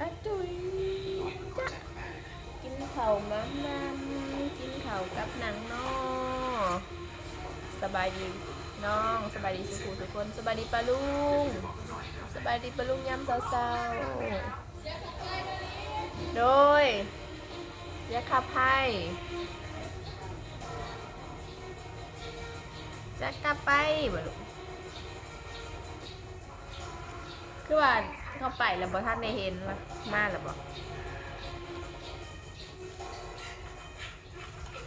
อะจุยจ๊ะกินข้ามามากินข้ากับหนังนอสบายดีน้องสบายดีสุขุทุกคนสบายดีปะลุงสบายดีปะลุงย้ำเศร้าๆโดยยาขับให้จะกลับไปบ่ลูกคือว่า เข้าไปแล้วบ่ท่านได้เห็นว่ามาแล้วบ่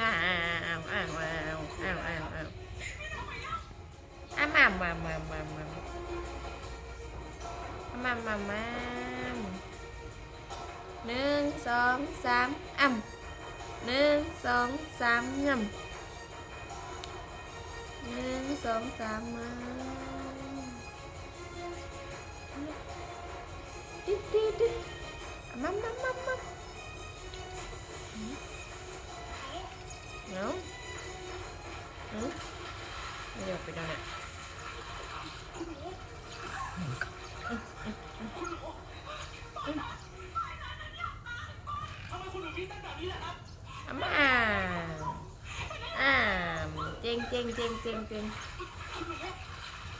อ้าวอ้าวอ้าวอ้าวอ้าวอ้าวอ้าวอ้าวมามามามามามามามาหนึ่งสองสามอ่ำหนึ่งสองสามงำหนึ่งสองสามมา ดิดดิดดิดมามามามาเนาะเนาะเดี๋ยวไปดูน่อยอามาอ่าเจงเจงเจงเจงเจง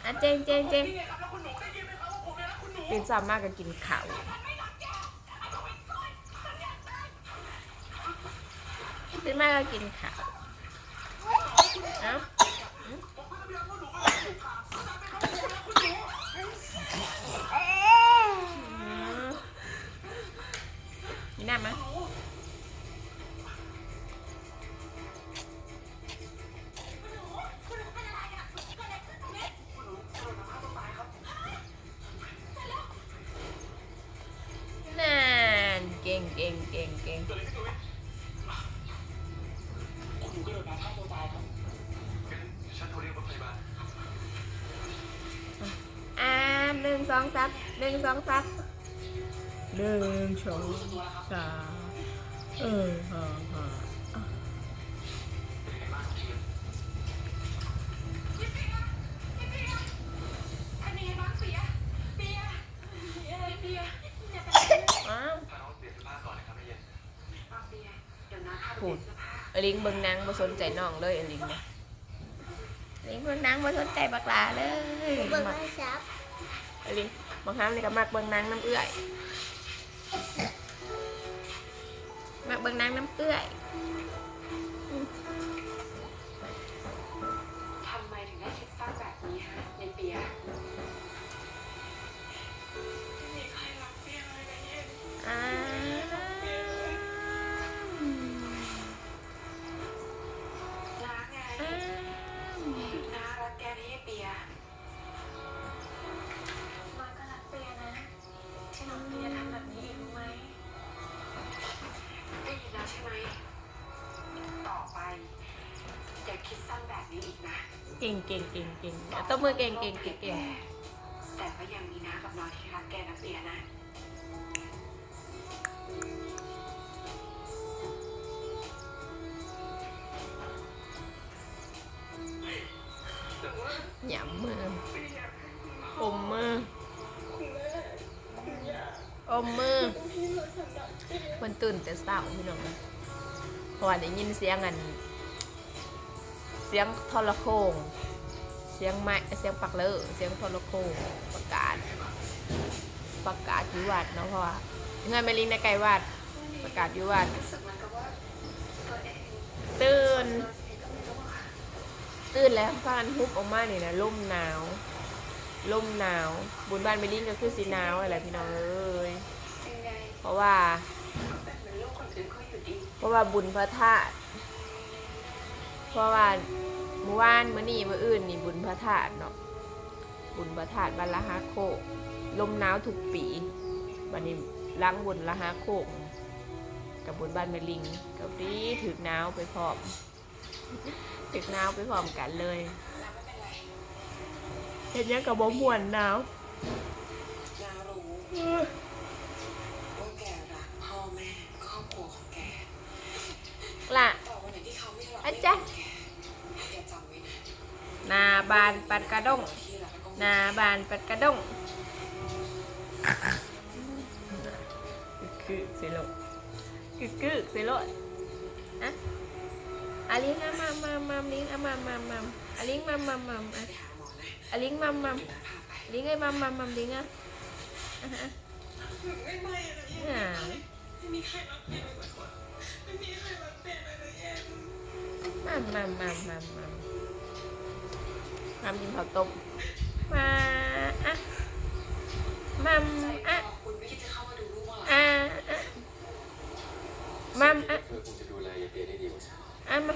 อะเจงเจงเจง ตื่นสามากก็กินข้าวตื่นมากก็กินข้าวเอ้า สองสามหนึ่งสองสามหนึ่งสองสามเออฮ่าฮ่าอ้าวพูดอลิงเบิ่งหนังบ่สนใจน้องเลยอลิงเนี่ยอลิงเบิ่งหนังบ่สนใจบักหลาเลยเบิ่งมักโทรศัพท์อลิงบางครั้งนี่ก็มักเบิ่งหนังน้ำเอื้อยมักเบิ่งหนังน้ำเอื้อยทำไมถึงได้คิดสั้นแบบนี้ฮะยายเปียมีใครรักเปียเลยนะเย็นอ้าวน้าไงอ้าวน้ารักแกนะยายเปีย ก่งเก่งเก่งเก่งอะตบมือเก่งเก่งเก่งเก่งแต่ก็ยังมีน้ากับน้องที่รักแกนะเปียนะหยำมืออมมืออมมือมันตื่นแต่เช้าพี่น้องเพราะว่าได้ยินเสียงอัน เสียงทรโคง เสียงไม้เสียงปักเลอเสียงทรโคงประกาศ ประกาศยูวัดเนาะเพราะว่าเงินไปลิงในไกลวัด ประกาศยูวัดตื่น ตื่นแล้วฟ้านฮุบออกมาเนี่ยนะล่มหนาวล่มหนาวบุญบ้านไปลิงก็คือสีหนาวอะไรพี่น้องเอ้ยเพราะว่า เพราะว่าบุญพระธาตุ เพราะว่าเมื่อวานเมื่อนี่เมื่ออื่นนี่บุญพระธาตุเนาะบุญพระธาตุบรรละฮาโคกลมหนาวทุกปีบันนี้ล้างบุญละฮาโคกกับบุญบ้านแม่ลิงกับดีถึกหนาวไปพร้อมถึกหนาวไปพร้อมกันเลยเป็นไรเห็นยังกับบ่มวนหนาว นารู้ว่าแกรักพ่อแม่ครอบครัวของแก ล่ะ ต่อวันไหนที่เขาไม่รัก อา ไม่ จารย์ แกแกจำไว้นะ นา บานปัดกระด้งที่รักก็นาบานปัดกระด้งกึกเซโลกึกกึกเซโลอะอาลิงอะมามามามลิงอะมามามามอาลิงมามามามอะไปหาหมอนะอาลิงมามามเดี๋ยวพาไปลิงไอ้มามามามลิงอะอะฮะไม่ไม่เลยอ่าไม่มีใครรักเปียเลยสักคนไม่มีใครรักเปียเลยนะเย็นมามามามามา มมามกินข้าวต้มมาอะมามใจอะคอคุณไม่คิดจะเข้ามาดูลูกว่าอะอะมามอะเธอคงจะดูแลยายเปียได้ดีกว่าฉัน อะมา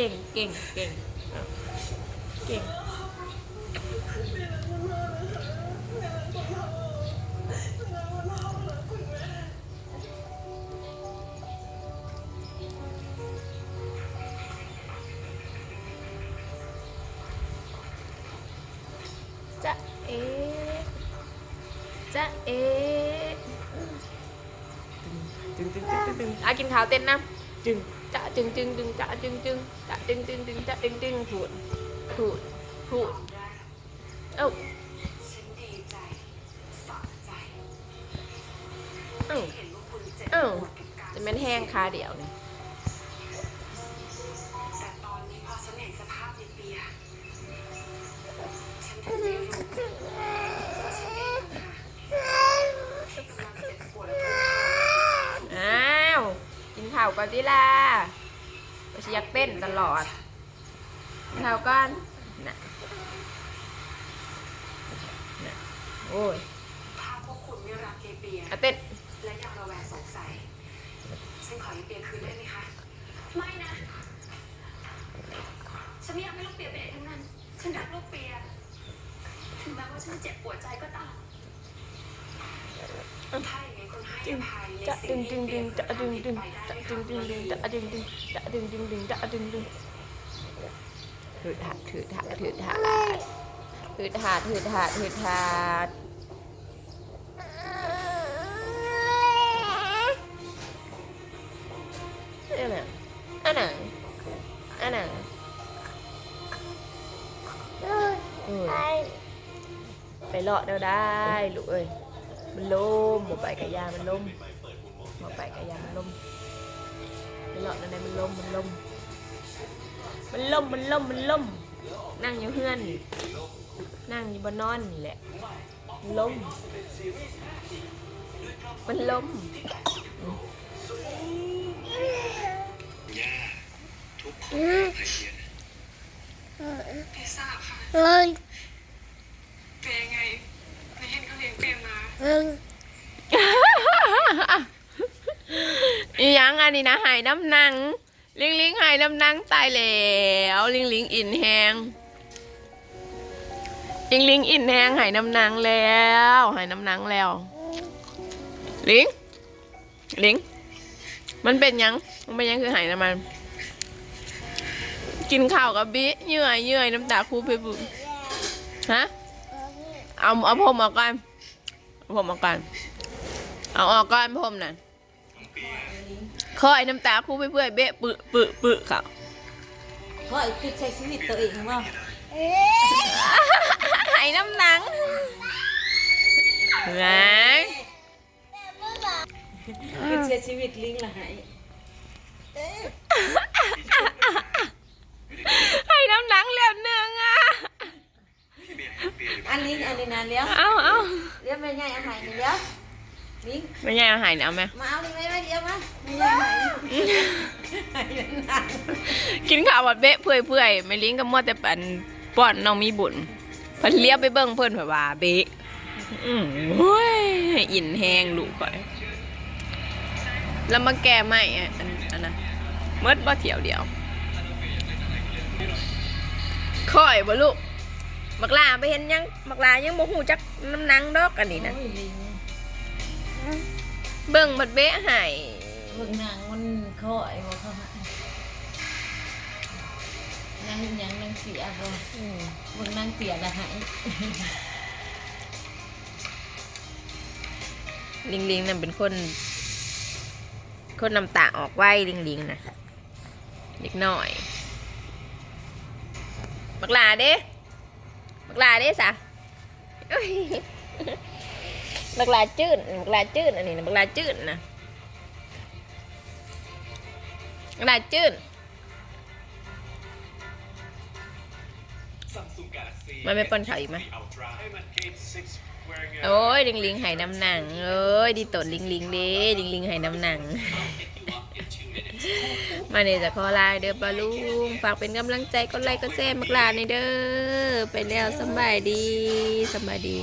เก่งเก่งเก่งอะเก่งเปียรักคุณพ่อนะคะเปียรักคุณพ่อเปียรักคุณพ่อรักคุณแม่จะเอจะเอจึงจึงจึงจึงจึงอะกินข้าวเต้นนะจึง จะจึงจึงจึงจะจึงจึงจะจึงจึงจึงจะจึงจึงถูดถูดถูดเอ้าเอ้าจ็บเปวดกับการจะแม่นแห้งคาเดียวเนี่ย กินข้าวก่อนดิล่ะก็สิอยากเต้นตลอดกินข้าวก่อนน่ะน่ะโอ้ยถ้าพวกคุณไม่รักยายเปียอะเต้นและยังระแวงสงสัยฉันขอยายเปียคืนได้ไหมคะไม่นะฉันไม่อยากให้ลูกเปียเป็นอะไรทั้งนั้นฉันรักลูกเปียถึงแม้ว่าฉันจะเจ็บปวดใจก็ตามถ้าอย่างนี้คุณให้ จึงจะดึงงที่ดึงดึงจะดึงดึงไปได้ไหมจะดึงดึงจะดึงดึงจะดึงดึงดึงจะดึงดึงถือถาดถือถาดถือถาดถือถาดถือถาดถือถาดอันไหนอันไหนอันนเออไปเลาะเดียวได้ลูกเอ้ย มันล่มหมไปกับยามันล่มหมไปกับยามันล่มไปเลาะเดียวได้มันล่มมันล่มมันล่มมันล่มมันล่มนั่งอยู่เฮือนนี่นั่งอยู่บนนอนนี่แหละมันล่มมันล่มเปียทราบค่ะเปียยังไงในเห็นเขาเลี้ยงเปียมา อีหยังอันนี้นะหายน้ำหนัง ลิงลิงหายน้ำหนังตายแล้วลิงลิงอินแหงลิงลิงอินแหงหายน้ำหนังแล้วหายน้ำหนังแล้ว ลิงลิงมันเป็นยังมันเป็นยังคือหายน้ำมัน กินข้าวกับบิเยื่อยเยื่อยน้ำตาคูไปบุฮะเอาเอาผมออกก่อน ผมออกก่อน เอาออกก่อนผมน่ะคอยน้ำตาคู่ไปเพื่อยเบะปึปึปึเขาเพราะไอ้คิดใช้ชีวิตตัวเองว่าหายน้ำหนังไหนคิดใช้ชีวิตลิงละหายหายน้ำหนังแล้วเนืองอะ อันลิงอันนี้นะเลี้ยวเอาเอาเลี้ยวไม่ใหญ่เอาหายนี่เลี้ยวลิงไม่ใช่เอาหายนะเอาไหมมาเอาลิงไว้ไว้เดียวมาไม่ใหญ่หายหายนานกินข้าววัดเบะเพื่อยเพื่อยไม่ลิ้งก็มัวแต่ปันป้อนน้องมีบุญเพันเลี้ยวไปเบิ่งเพิ่นเผยว่าเบะอืมโอ้ยอินแห้งลูกก่อยแล้วมาแก้ไม่อะอันอันน่ะเมื่อบ่เที่ยวเดียวค่อยบ่ลูก บักลาไปเห็นยังบักลายังบ่ฮู้จักน้ำหนังดอกอันนี้นะโอ้ยลิงเบิ่งบัดเบะใหายเบิ่งนางมันคอยบ่เข้ามานั่งยังนั่งเสียบ่เบิ่งนั่งเสียละหายลิงลิงนั่นเป็นคน คนน้ำตาออกไวลิงลิงนะเด็กน้อยบักหลาเด้ บักหลาเด้สะเอ้ยบักหลาจืดบักหลาจืดอันนี้นะบักหลาจืดนะบักหลาจืด Samsung Galaxy มันไม่ปนเขาอีกไหม โอ้ยลิงลิงหายน้ำหนังเอ้ยดีตดลิงลิงเด้ลิงลิงหายน้ำหนัง มาเนี่ยจะขอลาเด้อปลาลุงฝากเป็นกำลังใจก็ไลค์ก็แชร์มักลาในเด้อไปแล้วสบายดีสบายดี